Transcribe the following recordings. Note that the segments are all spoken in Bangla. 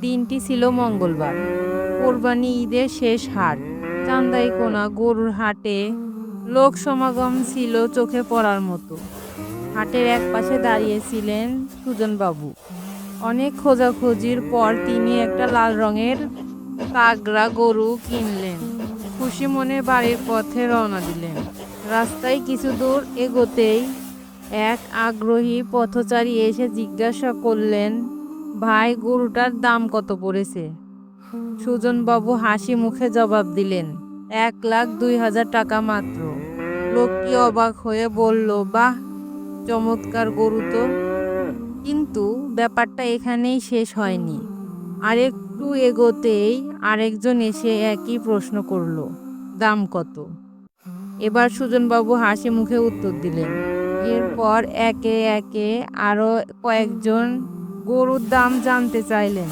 দিনটি ছিল মঙ্গলবার। কোরবানি ঈদের শেষ হাট। চান্দাইকোনা গরুর হাটে লোক সমাগম ছিল চোখে পড়ার মতো। হাটের এক পাশে দাঁড়িয়েছিলেন সুজনবাবু। অনেক খোঁজাখুঁজির পর তিনি একটা লাল রঙের তাগড়া গরু কিনলেন। খুশি মনে বাড়ির পথে রওনা দিলেন। রাস্তায় কিছু দূর এগোতেই এক আগ্রহী পথচারী এসে জিজ্ঞাসা করলেন ভাই, গরুটার দাম কত পড়েছে? সুজনবাবু হাসি মুখে জবাব দিলেন, এক লাখ দুই হাজার টাকা মাত্র। লোকটি অবাক হয়ে বলল, বাহ, চমৎকার গরু তো। কিন্তু ব্যাপারটা এখানেই শেষ হয়নি। আরেকটু এগোতেই আরেকজন এসে একই প্রশ্ন করল, দাম কত? এবার সুজনবাবু হাসি মুখে উত্তর দিলেন, এরপর একে একে আরও কয়েকজন গরুর দাম জানতে চাইলেন।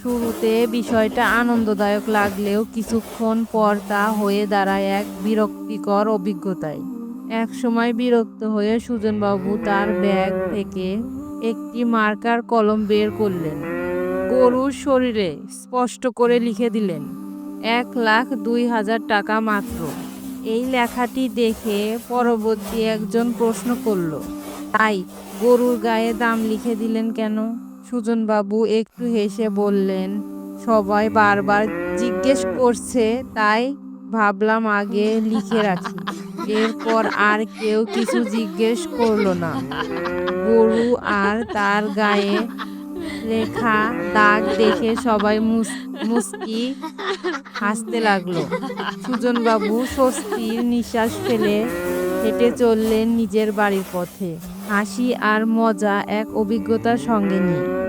শুরুতে বিষয়টা আনন্দদায়ক লাগলেও কিছুক্ষণ পর তা হয়ে দাঁড়ায় এক বিরক্তিকর অভিজ্ঞতায়। এক সময় বিরক্ত হয়ে সুজনবাবু তার ব্যাগ থেকে একটি মার্কার কলম বের করলেন। গরুর শরীরে স্পষ্ট করে লিখে দিলেন, এক লাখ দুই হাজার টাকা মাত্র। এই লেখাটি দেখে পরবর্তী একজন প্রশ্ন করল, তাই গরুর গায়ে দাম লিখে দিলেন কেন? সুজনবাবু একটু হেসে বললেন, সবাই বারবার জিজ্ঞেস করছে, তাই ভাবলাম আগে লিখে রাখি। এরপর আর কেউ কিছু জিজ্ঞেস করল না। গরু আর তার গায়ে লেখা দাগ দেখে সবাই মুস- মুস্কি হাসতে লাগল। সুজনবাবু স্বস্তির নিঃশ্বাস ফেলে হেঁটে চললেন নিজের বাড়ির পথে। হাসি আর মজা এক অভিজ্ঞতার সঙ্গে নিয়ে।